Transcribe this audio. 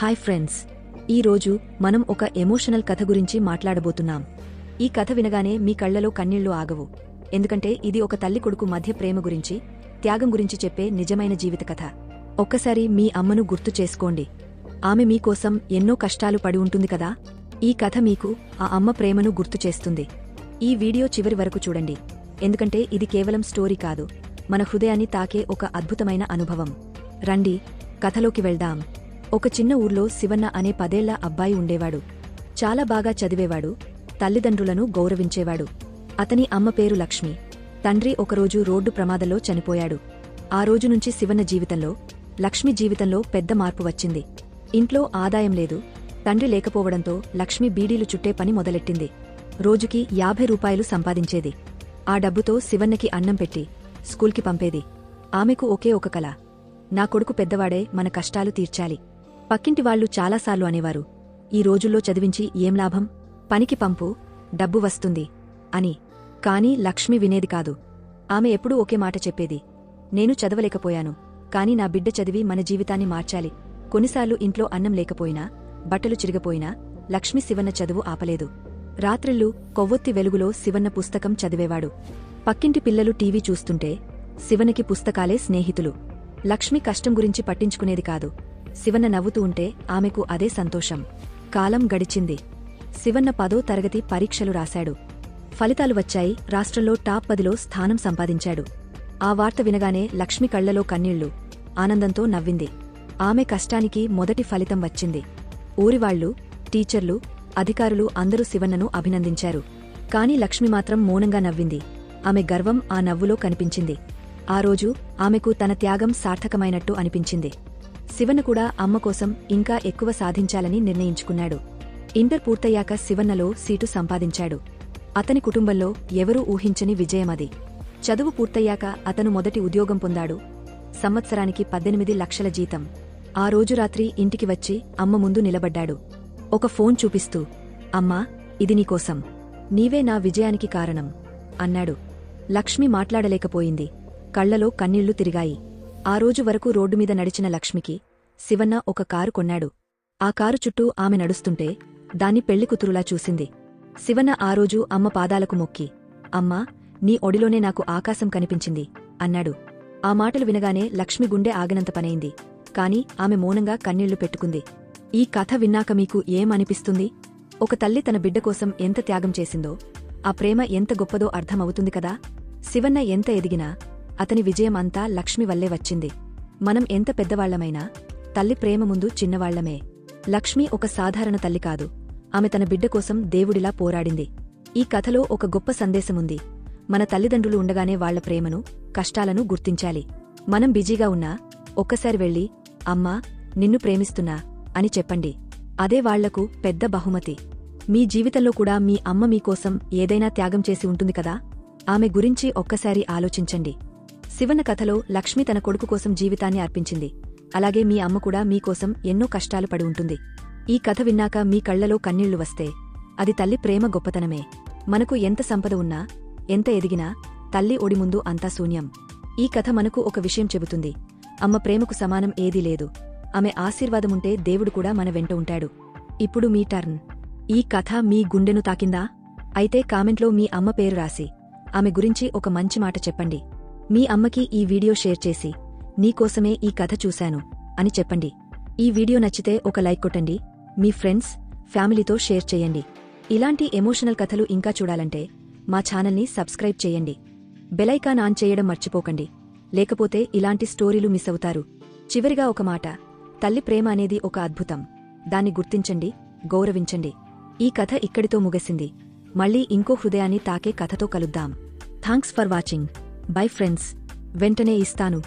Hi friends. ఈ రోజు మనం ఒక ఎమోషనల్ కథ గురించి మాట్లాడబోతున్నాం. ఈ కథ వినగానే మీ కళ్ళలో కన్నీళ్ళు ఆగవు. ఎందుకంటే ఇది ఒక తల్లి కొడుకు మధ్య ప్రేమ గురించి త్యాగం గురించి చెప్పే నిజమైన జీవిత కథ. ఒక్కసారి మీ అమ్మను గుర్తు చేసుకోండి. ఆమె మీకోసం ఎన్నో కష్టాలు పడి ఉంటుంది కదా? ఈ కథ మీకు ఆ అమ్మ ప్రేమను గుర్తు చేస్తుంది. ఈ వీడియో చివరి వరకు చూడండి. ఎందుకంటే ఇది కేవలం స్టోరీ కాదు. మన హృదయాన్ని తాకే ఒక అద్భుతమైన అనుభవం. రండి కథలోకి వెళ్దాం. ఒక చిన్న ఊర్లో శివన్న అనే పదేళ్ళ అబ్బాయి ఉండేవాడు. చాలా బాగా చదివేవాడు తల్లిదండ్రులను గౌరవించేవాడు. అతని అమ్మ పేరు లక్ష్మి. తండ్రి ఒకరోజు రోడ్డు ప్రమాదంలో చనిపోయాడు. ఆ రోజు నుంచి శివన్న జీవితంలో లక్ష్మి జీవితంలో పెద్ద మార్పు వచ్చింది. ఇంట్లో ఆదాయం లేదు తండ్రి లేకపోవడంతో లక్ష్మి బీడీలు చుట్టే పని మొదలెట్టింది. రోజుకి యాభై రూపాయలు సంపాదించేది. ఆ డబ్బుతో శివన్నకి అన్నం పెట్టి స్కూల్కి పంపేది. ఆమెకు ఒకే ఒక కల. నా కొడుకు పెద్దవాడే మన కష్టాలు తీర్చాలి. పక్కింటి వాళ్ళు చాలాసార్లు అనేవారు ఈ రోజుల్లో చదివించి ఏం లాభం? పనికి పంపు డబ్బు వస్తుంది అని. కాని లక్ష్మి వినేది కాదు. ఆమె ఎప్పుడూ ఒకే మాట చెప్పేది నేను చదవలేకపోయాను కాని నా బిడ్డ చదివి మన జీవితాన్ని మార్చాలి. కొన్నిసార్లు ఇంట్లో అన్నం లేకపోయినా బట్టలు చిరిగపోయినా లక్ష్మి శివన్న చదువు ఆపలేదు. రాత్రిళ్ళు కొవ్వొత్తి వెలుగులో శివన్న పుస్తకం చదివేవాడు. పక్కింటి పిల్లలు టీవీ చూస్తుంటే శివనకి పుస్తకాలే స్నేహితులు. లక్ష్మి కష్టం గురించి పట్టించుకునేది కాదు. శివన్న నవ్వుతూ ఉంటే ఆమెకు అదే సంతోషం. కాలం గడిచింది. శివన్న పదో తరగతి పరీక్షలు రాశాడు. ఫలితాలు వచ్చాయి. రాష్ట్రంలో టాప్ పదిలో స్థానం సంపాదించాడు. ఆ వార్త వినగానే లక్ష్మి కళ్ళలో కన్నీళ్ళు. ఆనందంతో నవ్వింది. ఆమె కష్టానికి మొదటి ఫలితం వచ్చింది. ఊరివాళ్ళు టీచర్లు అధికారులు అందరూ శివన్నను అభినందించారు. కాని లక్ష్మి మాత్రం మౌనంగా నవ్వింది. ఆమె గర్వం ఆ నవ్వులో కనిపించింది. ఆ రోజు ఆమెకు తన త్యాగం సార్థకమైనట్టు అనిపించింది. శివన్ కూడా అమ్మ కోసం ఇంకా ఎక్కువ సాధించాలని నిర్ణయించుకున్నాడు. ఇంటర్ పూర్తయ్యాక శివన్నలో సీటు సంపాదించాడు. అతని కుటుంబంలో ఎవరూ ఊహించని విజయమది చదువు పూర్తయ్యాక అతను మొదటి ఉద్యోగం పొందాడు. సంవత్సరానికి పద్దెనిమిది లక్షల జీతం. ఆ రోజు రాత్రి ఇంటికి వచ్చి అమ్మ ముందు నిలబడ్డాడు. ఒక ఫోన్ చూపిస్తూ అమ్మా ఇది నీకోసం నీవే నా విజయానికి కారణం అన్నాడు. లక్ష్మి మాట్లాడలేకపోయింది. కళ్ళలో కన్నీళ్ళు తిరిగాయి. ఆ రోజు వరకు రోడ్డు మీద నడిచిన లక్ష్మికి శివన్న ఒక కారు కొన్నాడు. ఆ కారు చుట్టూ ఆమె నడుస్తుంటే దాన్ని పెళ్ళికూతురులా చూసింది. శివన్న ఆ రోజు అమ్మ పాదాలకు మొక్కి అమ్మా నీ ఒడిలోనే నాకు ఆకాశం కనిపించింది అన్నాడు. ఆ మాటలు వినగానే లక్ష్మి గుండె ఆగినంత పనైంది. కాని ఆమె మౌనంగా కన్నీళ్ళు పెట్టుకుంది. ఈ కథ విన్నాక మీకు ఏం అనిపిస్తుంది ఒక తల్లి తన బిడ్డ కోసం ఎంత త్యాగం చేసిందో ఆ ప్రేమ ఎంత గొప్పదో అర్థమవుతుంది కదా? శివన్న ఎంత ఎదిగినా అతని విజయం అంతా లక్ష్మి వల్లే వచ్చింది. మనం ఎంత పెద్దవాళ్ళమైనా తల్లి ప్రేమ ముందు చిన్నవాళ్ళమే. లక్ష్మి ఒక సాధారణ తల్లి కాదు. ఆమె తన బిడ్డ కోసం దేవుడిలా పోరాడింది. ఈ కథలో ఒక గొప్ప సందేశముంది. మన తల్లిదండ్రులు ఉండగానే వాళ్ళ ప్రేమను కష్టాలను గుర్తించాలి. మనం బిజీగా ఉన్నా ఒక్కసారి వెళ్ళి అమ్మా నిన్ను ప్రేమిస్తున్నా అని చెప్పండి. అదే వాళ్ళకు పెద్ద బహుమతి. మీ జీవితంలో కూడా మీ అమ్మ మీకోసం ఏదైనా త్యాగం చేసి ఉంటుంది కదా? ఆమె గురించి ఒక్కసారి ఆలోచించండి. శివన్న కథలో లక్ష్మి తన కొడుకు కోసం జీవితాన్ని అర్పించింది. అలాగే మీ అమ్మ కూడా మీకోసం ఎన్నో కష్టాలు పడి ఉంటుంది. ఈ కథ విన్నాక మీ కళ్ళలో కన్నీళ్ళు వస్తే అది తల్లి ప్రేమ గొప్పతనమే. మనకు ఎంత సంపద ఉన్నా ఎంత ఎదిగినా తల్లి ఒడి ముందు అంతా శూన్యం. ఈ కథ మనకు ఒక విషయం చెబుతుంది. అమ్మ ప్రేమకు సమానం ఏదీ లేదు. ఆమె ఆశీర్వాదముంటే దేవుడు కూడా మన వెంట ఉంటాడు. ఇప్పుడు మీ టర్న్. ఈ కథ మీ గుండెను తాకిందా? అయితే కామెంట్లో మీ అమ్మ పేరు రాసి ఆమె గురించి ఒక మంచి మాట చెప్పండి. మీ అమ్మకి ఈ వీడియో షేర్ చేసి నీకోసమే ఈ కథ చూశాను అని చెప్పండి. ఈ వీడియో నచ్చితే ఒక లైక్ కొట్టండి మీ ఫ్రెండ్స్ ఫ్యామిలీతో షేర్ చేయండి. ఇలాంటి ఎమోషనల్ కథలు ఇంకా చూడాలంటే మా ఛానల్ని సబ్స్క్రైబ్ చేయండి. బెలైకాన్ ఆన్ చేయడం మర్చిపోకండి. లేకపోతే ఇలాంటి స్టోరీలు మిస్ అవుతారు. చివరిగా ఒక మాట తల్లి ప్రేమ అనేది ఒక అద్భుతం. దాన్ని గుర్తించండి గౌరవించండి. ఈ కథ ఇక్కడితో ముగిసింది. మళ్ళీ ఇంకో హృదయాన్ని తాకే కథతో కలుద్దాం. Thanks for watching. Bye friends. వెంటనే ఇస్తాను.